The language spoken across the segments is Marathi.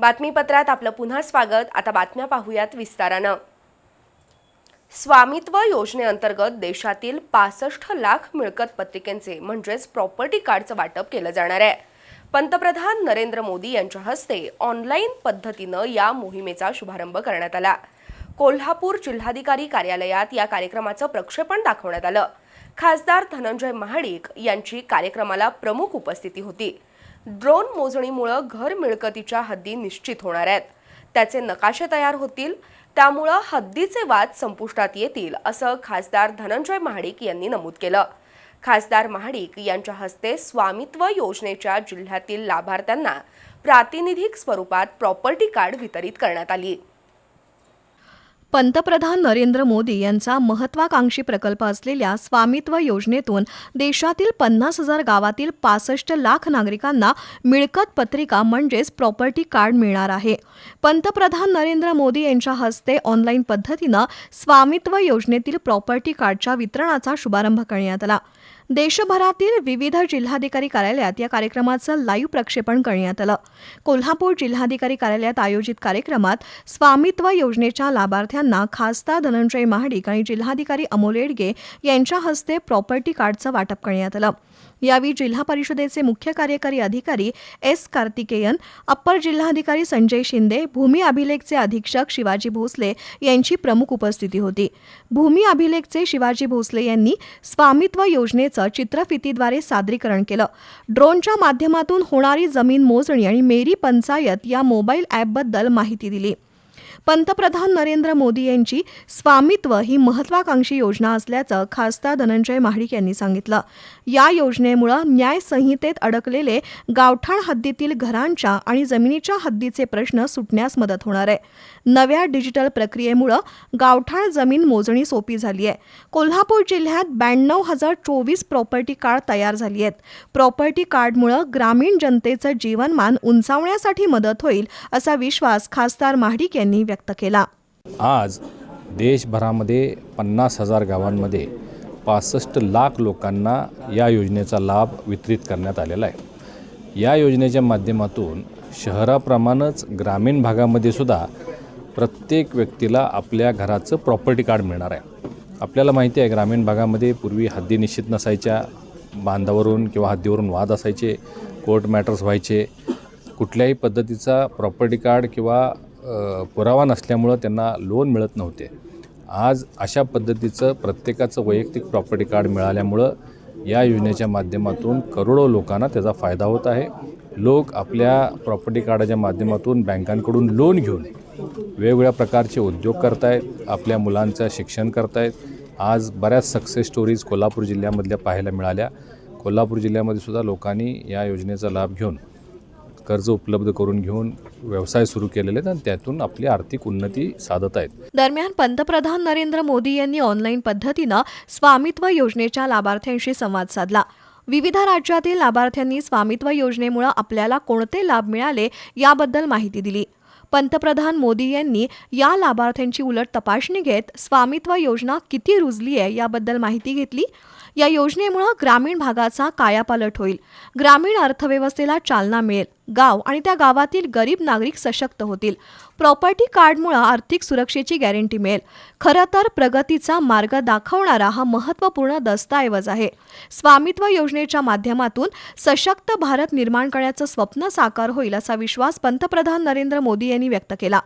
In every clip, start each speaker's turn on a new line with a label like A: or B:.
A: बातमीपत्रात आपलं पुन्हा स्वागत. आता बातम्या पाहूयात विस्तारानं. स्वामित्व योजनेअंतर्गत देशातील पासष्ट लाख मिळकत पत्रिकेंचे म्हणजेच प्रॉपर्टी कार्डचं वाटप केलं जाणार आहे. पंतप्रधान नरेंद्र मोदी यांच्या हस्ते ऑनलाईन पद्धतीनं या मोहिमेचा शुभारंभ करण्यात आला. कोल्हापूर जिल्हाधिकारी कार्यालयात या कार्यक्रमाचं प्रक्षेपण दाखवण्यात आलं. खासदार धनंजय महाडिक यांची कार्यक्रमाला प्रमुख उपस्थिती होती. ड्रोन मोजणीमुळं घर मिळकतीच्या हद्दी निश्चित होणार आहेत. त्याचे नकाशे तयार होतील त्यामुळं हद्दीचे वाद संपुष्टात येतील असं खासदार धनंजय महाडिक यांनी नमूद केलं. खासदार महाडिक यांच्या हस्ते स्वामित्व योजनेच्या जिल्ह्यातील लाभार्थ्यांना प्रातिनिधिक स्वरूपात प्रॉपर्टी कार्ड वितरित करण्यात आली.
B: पंतप्रधान नरेंद्र मोदी यांचा महत्वाकांक्षी प्रकल्प असलेल्या स्वामित्व योजनेतून देशातील पन्नास हजार गावातील पासष्ट लाख नागरिकांना मिळकत पत्रिका म्हणजेच प्रॉपर्टी कार्ड मिळणार आहे. पंतप्रधान नरेंद्र मोदी यांच्या हस्ते ऑनलाईन पद्धतीनं स्वामित्व योजनेतील प्रॉपर्टी कार्डच्या वितरणाचा शुभारंभ करण्यात आला. देशभरातील विविध जिल्हाधिकारी कार्यालयात या कार्यक्रमाचं लाईव्ह प्रक्षेपण करण्यात आलं. कोल्हापूर जिल्हाधिकारी कार्यालयात आयोजित कार्यक्रमात स्वामित्व योजनेच्या लाभार्थ्यांना खासदार धनंजय महाडिक आणि जिल्हाधिकारी अमोल येडगे यांच्या हस्ते प्रॉपर्टी कार्डचं वाटप करण्यात आलं. यावेळी जिल्हा परिषदेचे मुख्य कार्यकारी अधिकारी एस कार्तिकेयन अप्पर जिल्हाधिकारी संजय शिंदे भूमी अभिलेखचे अधीक्षक शिवाजी भोसले यांची प्रमुख उपस्थिती होती. भूमी अभिलेखचे शिवाजी भोसले यांनी स्वामित्व योजनेचं चित्रफितीद्वारे सादरीकरण केलं. ड्रोनच्या माध्यमातून होणारी जमीन मोजणी आणि मेरी पंचायत या मोबाईल ॲपबद्दल माहिती दिली. पंतप्रधान नरेंद्र मोदी यांची स्वामित्व ही महत्वाकांक्षी योजना असल्याचं खासदार धनंजय महाडिक यांनी सांगितलं. या योजनेमुळं न्यायसंहितेत अडकलेले गावठाण हद्दीतील घरांच्या आणि जमिनीच्या हद्दीचे प्रश्न सुटण्यास मदत होणार आहे. नव्या डिजिटल प्रक्रियेमुळं गावठाण जमीन मोजणी सोपी झाली आहे. कोल्हापूर जिल्ह्यात ब्याण्णव हजार चोवीस प्रॉपर्टी कार्ड तयार झाली आहेत. प्रॉपर्टी कार्डमुळं ग्रामीण जनतेचं जीवनमान उंचावण्यासाठी मदत होईल असा विश्वास खासदार महाडिक यांनी व्यक्त केला.
C: आज देशभरामध्ये पन्नास हजार गावांमध्ये पासष्ट लाख लोकांना या योजनेचा लाभ वितरित करण्यात आलेला आहे. या योजनेच्या माध्यमातून शहराप्रमाणेच ग्रामीण भागामध्ये सुद्धा प्रत्येक व्यक्तीला आपल्या घराचं प्रॉपर्टी कार्ड मिळणार आहे. आपल्याला माहिती आहे ग्रामीण भागामध्ये पूर्वी हद्दी निश्चित नसायच्या. बांधावरून किंवा हद्दीवरून वाद असायचे कोर्ट मॅटर्स व्हायचे. कुठल्याही पद्धतीचा प्रॉपर्टी कार्ड किंवा पुरावा नसल्यामुळं त्यांना लोन मिळत नव्हते. आज अशा पद्धतीचं प्रत्येकाचं वैयक्तिक प्रॉपर्टी कार्ड मिळाल्यामुळं या योजनेच्या माध्यमातून करोडो लोकांना त्याचा फायदा होत आहे. लोक आपल्या प्रॉपर्टी कार्डाच्या माध्यमातून बँकांकडून लोन घेऊन वेगवेगळ्या प्रकारचे उद्योग करतायत आपल्या मुलांचं शिक्षण करतायत. आज बऱ्याच सक्सेस स्टोरीज कोल्हापूर जिल्ह्यामधल्या पाहायला मिळाल्या. कोल्हापूर जिल्ह्यामध्ये सुद्धा लोकांनी या योजनेचा लाभ घेऊन कर्ज उपलब्ध करून घेऊन व्यवसाय सुरू केलेले आहेत आणि त्यातून आपली आर्थिक उन्नती साधत आहेत.
B: दरम्यान पंतप्रधान नरेंद्र मोदी यांनी ऑनलाईन पद्धतीनं स्वामित्व योजनेच्या लाभार्थ्यांशी संवाद साधला. विविध राज्यातील लाभार्थ्यांनी स्वामित्व योजनेमुळे आपल्याला कोणते लाभ मिळाले याबद्दल माहिती दिली. पंतप्रधान मोदी यांनी या लाभार्थ्यांची उलट तपासणी घेत स्वामित्व योजना किती रुजली आहे याबद्दल माहिती घेतली. या योजनेमुळं ग्रामीण भागाचा कायापालट होईल. ग्रामीण अर्थव्यवस्थेला चालना मिळेल. गाव आणि त्या गावातील गरीब नागरिक सशक्त होतील. प्रॉपर्टी कार्डमुळं आर्थिक सुरक्षेची गॅरंटी मिळेल. खरं तर प्रगतीचा मार्ग दाखवणारा हा महत्त्वपूर्ण दस्तऐवज आहे. स्वामित्व योजनेच्या माध्यमातून सशक्त भारत निर्माण करण्याचं स्वप्न साकार होईल असा विश्वास पंतप्रधान नरेंद्र मोदी यांनी व्यक्त केला.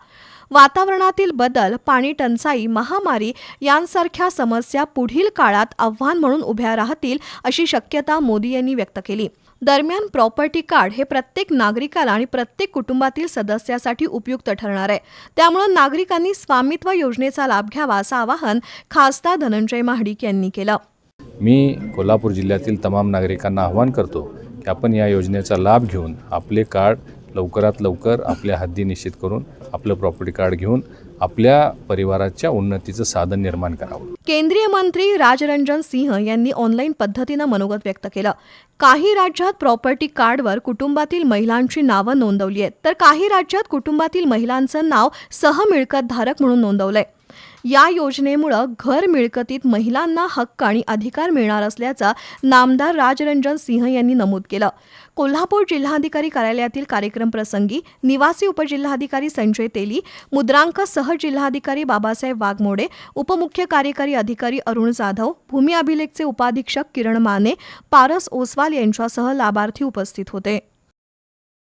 B: वातावरणातील बदल पाणी टंचाई महामारी यांसारख्या समस्या पुढील काळात आव्हान म्हणून उभ्या राहतील अशी शक्यता मोदी यांनी व्यक्त केली. दरम्यान प्रॉपर्टी कार्ड हे प्रत्येक नागरिकाला आणि प्रत्येक कुटुंबातील सदस्यासाठी उपयुक्त ठरणार आहे. त्यामुळे नागरिकांनी स्वामित्व योजनेचा लाभ घ्यावा असं आवाहन खासदार धनंजय महाडिक यांनी केलं.
C: मी कोल्हापूर जिल्ह्यातील तमाम नागरिकांना आवाहन करतो की आपण या योजनेचा लाभ घेऊन आपले कार्ड लवकरात लवकर आपल्या हद्दी निश्चित करून आपलं प्रॉपर्टी कार्ड घेऊन आपल्या परिवाराच्या उन्नतीचं साधन निर्माण करावं.
B: केंद्रीय मंत्री राजरंजन सिंह यांनी ऑनलाईन पद्धतीनं मनोगत व्यक्त केलं. काही राज्यात प्रॉपर्टी कार्डवर कुटुंबातील महिलांची नावं नोंदवली आहेत. तर काही राज्यात कुटुंबातील महिलांचं नाव सहमिळकतधारक म्हणून नोंदवलंय. या योजनेमुळं घर मिळकतीत महिलांना हक्क आणि अधिकार मिळणार असल्याचा नामदार राजरंजन सिंह यांनी नमूद केलं. कोल्हापूर जिल्हाधिकारी कार्यालयातील कार्यक्रम प्रसंगी निवासी उपजिल्हाधिकारी संजय तेली मुद्रांक सह जिल्हाधिकारी बाबासाहेब वाघमोडे उपमुख्य कार्यकारी अधिकारी अरुण जाधव भूमी अभिलेखचे उपाधीक्षक किरण माने पारस ओसवाल यांच्यासह लाभार्थी उपस्थित होते.